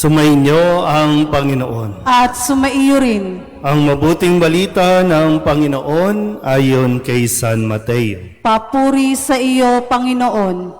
Sumainyo ang Panginoon. at sumaiyo rin. Ang mabuting balita ng Panginoon ayon kay San Mateo. Papuri sa iyo, Panginoon.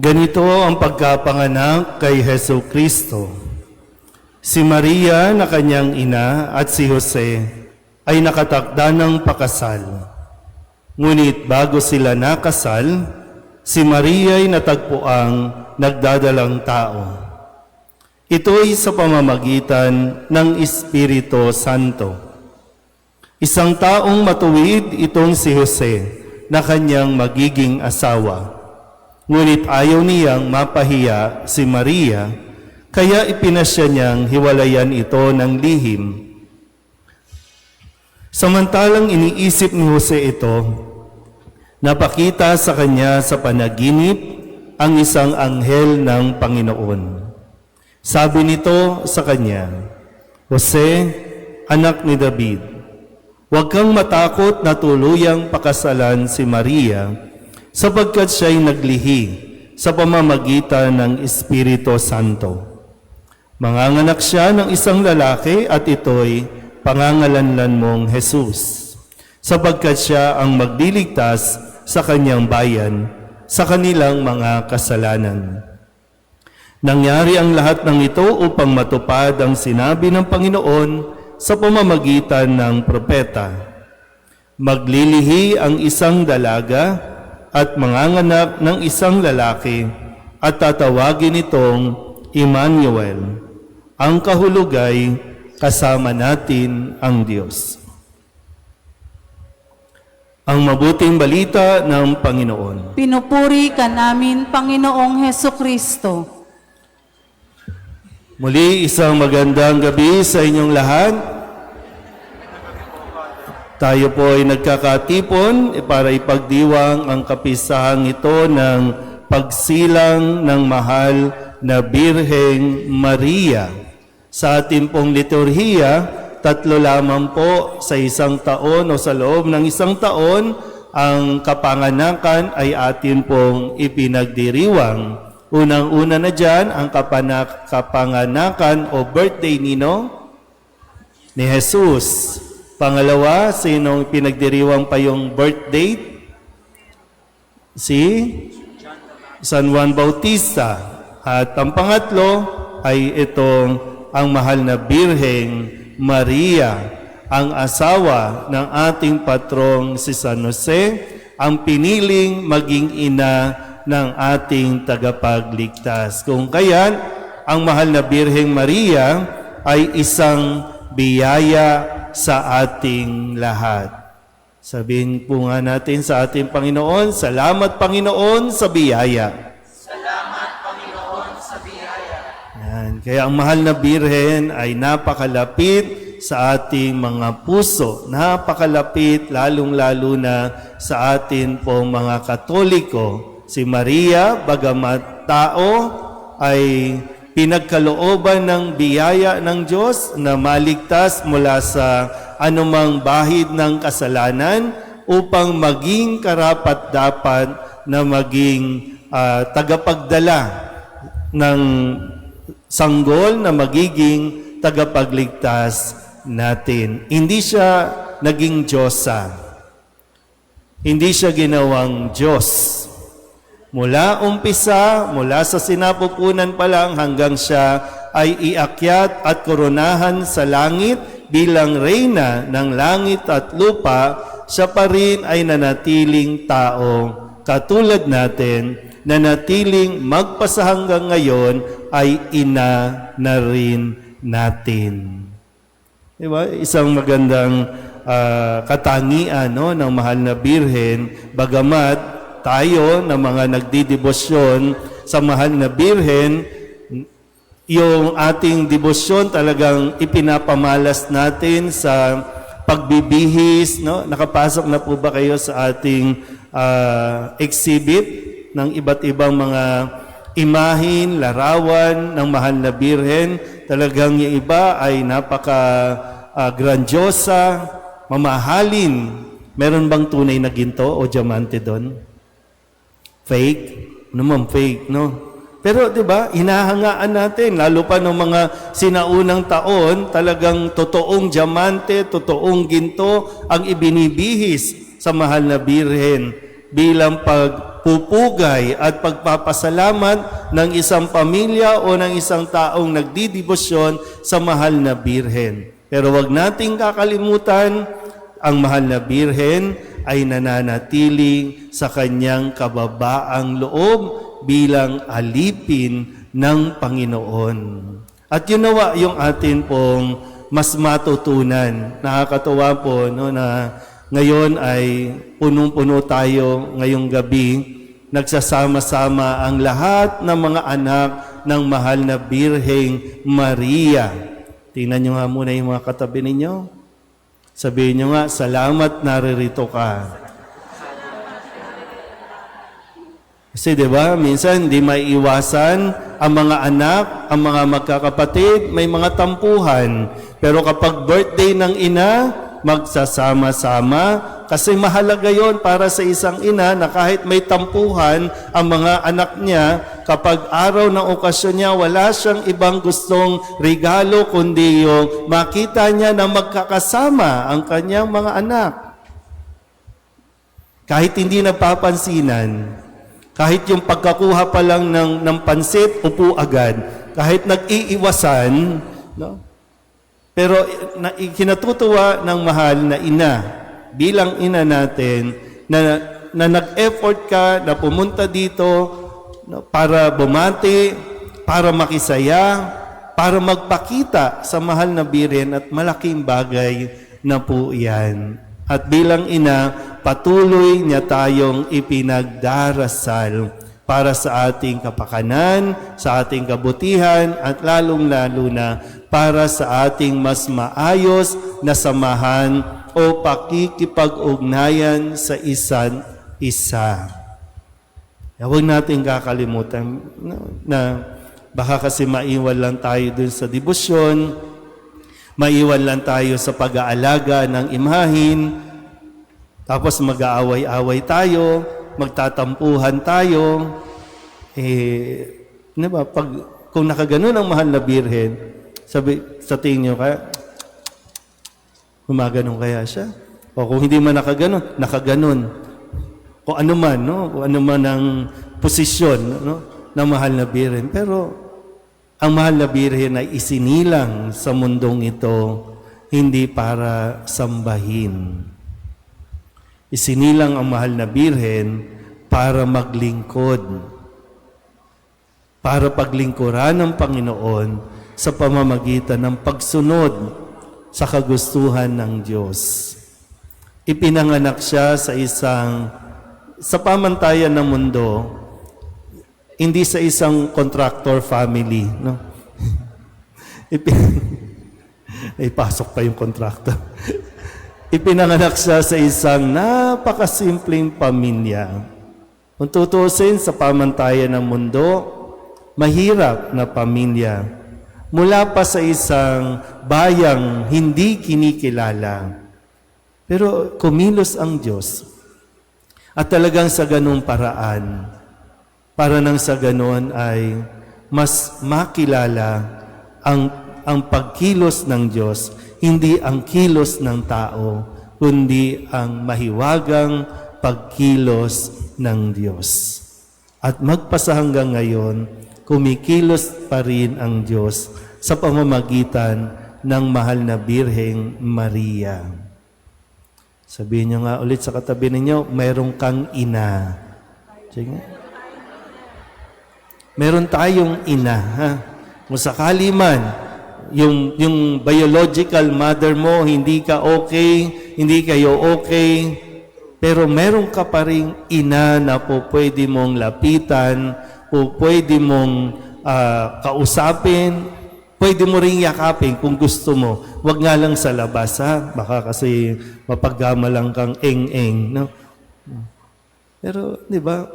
Ganito ang pagkapanganak kay Heso Kristo. Si Maria na kanyang ina at si Jose ay nakatakda ng pakasal. Ngunit bago sila nakasal, si Maria ay natagpuang nagdadalang tao. Ito'y sa pamamagitan ng Espiritu Santo. Isang taong matuwid itong si Jose na kanyang magiging asawa. Ngunit ayaw niyang mapahiya si Maria, kaya ipinasya niyang hiwalayan ito ng lihim. Samantalang iniisip ni Jose ito, napakita sa kanya sa panaginip ang isang anghel ng Panginoon. Sabi nito sa kanya, Jose, anak ni David, huwag kang matakot na tuluyang pakasalan si Maria sapagkat siya'y naglihi sa pamamagitan ng Espiritu Santo. Manganganak siya ng isang lalaki at ito'y pangangalanlan mong Jesus, sapagkat siya ang magliligtas sa kanyang bayan sa kanilang mga kasalanan. Nangyari ang lahat ng ito upang matupad ang sinabi ng Panginoon sa pamamagitan ng propeta. Maglilihi ang isang dalaga at manganganak ng isang lalaki at tatawagin itong Emmanuel. Ang kahulugay, kasama natin ang Diyos. Ang mabuting balita ng Panginoon. Pinupuri ka namin, Panginoong Heso Kristo. Muli, isang magandang gabi sa inyong lahat. Tayo po ay nagkakatipon eh, para ipagdiwang ang kapisahang ito ng pagsilang ng mahal na Birheng Maria. Sa ating pong liturhiya, tatlo lamang po sa isang taon o sa loob ng isang taon, ang kapanganakan ay atin pong ipinagdiriwang. Unang-una na dyan, ang kapanak kapanganakan o birthday nino ni Jesus. Pangalawa, sinong pinagdiriwang pa yung birth date? Si San Juan Bautista. At ang pangatlo ay itong ang mahal na Birheng Maria, ang asawa ng ating patrong si San Jose, ang piniling maging ina ng ating tagapagligtas. Kung kaya't ang mahal na Birheng Maria ay isang biyaya sa ating lahat. Sabihin po nga natin sa ating Panginoon, Salamat Panginoon sa biyaya. Kaya ang mahal na birhen ay napakalapit sa ating mga puso. Napakalapit lalong-lalo na sa atin pong mga katoliko. Si Maria, bagamat tao, ay pinagkalooban ng biyaya ng Diyos na maligtas mula sa anumang bahid ng kasalanan upang maging karapat-dapat na maging ah, tagapagdala ng sanggol na magiging tagapagligtas natin. Hindi siya naging Diyosa. Hindi siya ginawang Diyos. Mula umpisa, mula sa sinapupunan pa lang hanggang siya ay iakyat at koronahan sa langit bilang reyna ng langit at lupa, siya pa rin ay nanatiling tao katulad natin, nanatiling magpasa hanggang ngayon ay ina na rin natin. Diba? Isang magandang ah, katangian no, ng mahal na birhen, bagamat tayo na mga nagdidebosyon sa mahal na birhen, yung ating debosyon talagang ipinapamalas natin sa pagbibihis, no? Nakapasok na po ba kayo sa ating ah, exhibit ng iba't ibang mga imahin, larawan ng mahal na birhen. Talagang yung iba ay napaka ah, grandiosa, mamahalin Meron bang tunay na ginto o diamante doon? Fake? Ano ma'am, fake, no? Pero 'di ba, hinahangaan natin lalo pa ng mga sinaunang taon, talagang totoong diamante, totoong ginto ang ibinibihis sa mahal na birhen bilang pagpupugay at pagpapasalamat ng isang pamilya o ng isang taong nagdidibosyon sa mahal na birhen. Pero wag nating kakalimutan ang mahal na birhen ay nananatili sa kanyang kababaang loob bilang alipin ng Panginoon. At yun nawa yung atin pong mas matutunan. Nakakatuwa po no, na ngayon ay punong-puno tayo ngayong gabi. Nagsasama-sama ang lahat ng mga anak ng mahal na Birheng Maria. Tingnan nyo nga muna yung mga katabi ninyo. Sabihin nyo nga, salamat naririto ka. Kasi 'di ba, minsan hindi maiiwasan ang mga anak, ang mga magkakapatid, may mga tampuhan. Pero kapag birthday ng ina, magsasama-sama kasi mahalaga 'yon para sa isang ina na kahit may tampuhan ang mga anak niya, kapag araw ng okasyon niya, wala siyang ibang gustong regalo kundi yung makita niya na magkakasama ang kanyang mga anak. Kahit hindi napapansinan, kahit yung pagkakuha pa lang ng, ng pansit, upo agad. Kahit nag-iiwasan, no? Pero na, kinatutuwa ng mahal na ina, bilang ina natin, na, na nag-effort ka, na pumunta dito para bumati, para makisaya, para magpakita sa mahal na birin at malaking bagay na po yan. At bilang ina, patuloy niya tayong ipinagdarasal para sa ating kapakanan, sa ating kabutihan, at lalong-lalo na para sa ating mas maayos na samahan o pakikipag-ugnayan sa isa't isa. Huwag natin kakalimutan no, na baka kasi maiwan lang tayo dun sa debosyon, maiwan lang tayo sa pag-aalaga ng imahin, tapos mag-aaway-away tayo, magtatampuhan tayo. Eh, di ba, pag, kung nakaganon ang mahal na birhen, sabi, sa tingin nyo kaya, gumaganon kaya siya? O kung hindi man nakaganon, nakaganon. Kung ano man, no? Kung ano man ang posisyon, no? ng mahal na birhen. Pero, ang mahal na birhen ay isinilang sa mundong ito, hindi para sambahin. Isinilang ang mahal na birhen para maglingkod. Para paglingkuran ng Panginoon sa pamamagitan ng pagsunod sa kagustuhan ng Diyos. Ipinanganak siya sa isang, sa pamantayan ng mundo, hindi sa isang contractor family. No? Ipasok pa yung contractor. Ipinanganak siya sa isang napakasimpleng pamilya. Kung tutusin sa pamantayan ng mundo, mahirap na pamilya. Mula pa sa isang bayang hindi kinikilala. Pero kumilos ang Diyos. At talagang sa ganung paraan, para nang sa ganon ay mas makilala ang, ang pagkilos ng Diyos, hindi ang kilos ng tao, kundi ang mahiwagang pagkilos ng Diyos. At magpasa hanggang ngayon, kumikilos pa rin ang Diyos sa pamamagitan ng mahal na Birheng Maria. Sabihin niyo nga ulit sa katabi ninyo, mayroong kang ina. Sige. Meron tayong ina, ha? Kung sakali man, yung, yung biological mother mo, hindi ka okay, hindi kayo okay, pero meron ka pa rin ina na po pwede mong lapitan, po pwede mong ah, kausapin, pwede mo ring yakapin kung gusto mo. Huwag nga lang sa labas, ha? Baka kasi mapagkamalang kang eng-eng, no? Pero, di ba,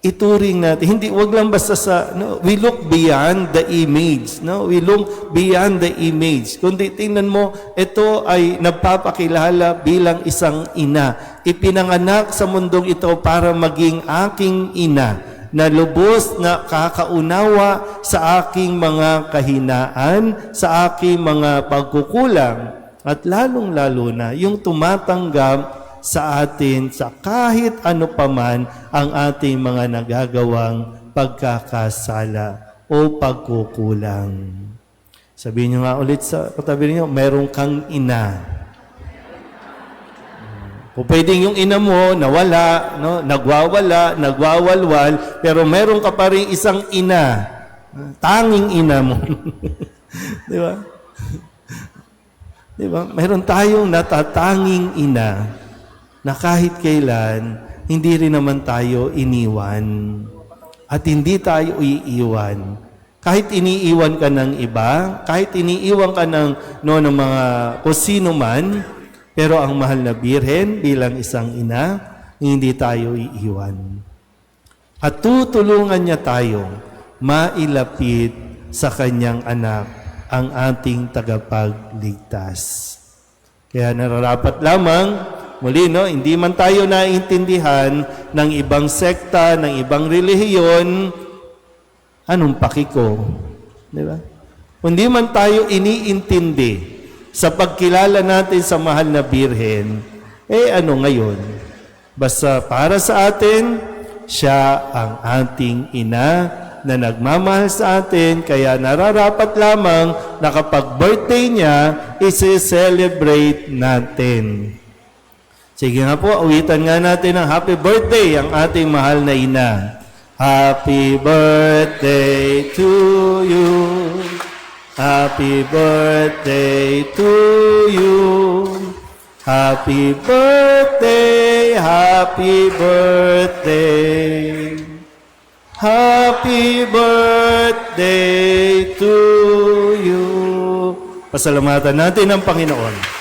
ituring natin hindi wag lang basta sa no we look beyond the image no we look beyond the image kundi tingnan mo ito ay nagpapakilala bilang isang ina ipinanganak sa mundong ito para maging aking ina na lubos na kakaunawa sa aking mga kahinaan sa aking mga pagkukulang at lalong-lalo na yung tumatanggap sa atin sa kahit ano paman ang ating mga nagagawang pagkakasala o pagkukulang. Sabihin niyo nga ulit sa katabi niyo, meron kang ina. Kung pwedeng yung ina mo nawala, no, nagwawala, nagwawalwal, pero meron ka pa rin isang ina. Tanging ina mo. Di ba? Di ba? Meron tayong natatanging ina na kahit kailan, hindi rin naman tayo iniwan. At hindi tayo iiwan. Kahit iniiwan ka ng iba, kahit iniiwan ka ng, no, ng mga kung sino man, pero ang mahal na birhen bilang isang ina, hindi tayo iiwan. At tutulungan niya tayo mailapit sa kanyang anak ang ating tagapagligtas. Kaya nararapat lamang, muli no, hindi man tayo naiintindihan ng ibang sekta, ng ibang relihiyon, anong pakiko? Di ba? Hindi man tayo iniintindi sa pagkilala natin sa mahal na birhen, eh ano ngayon? Basta para sa atin, siya ang ating ina na nagmamahal sa atin, kaya nararapat lamang na kapag birthday niya, isi-celebrate natin. Sige nga po, awitan nga natin ang happy birthday ang ating mahal na ina. Happy birthday to you. Happy birthday to you. Happy birthday, happy birthday. Happy birthday to you. Pasalamatan natin ang Panginoon.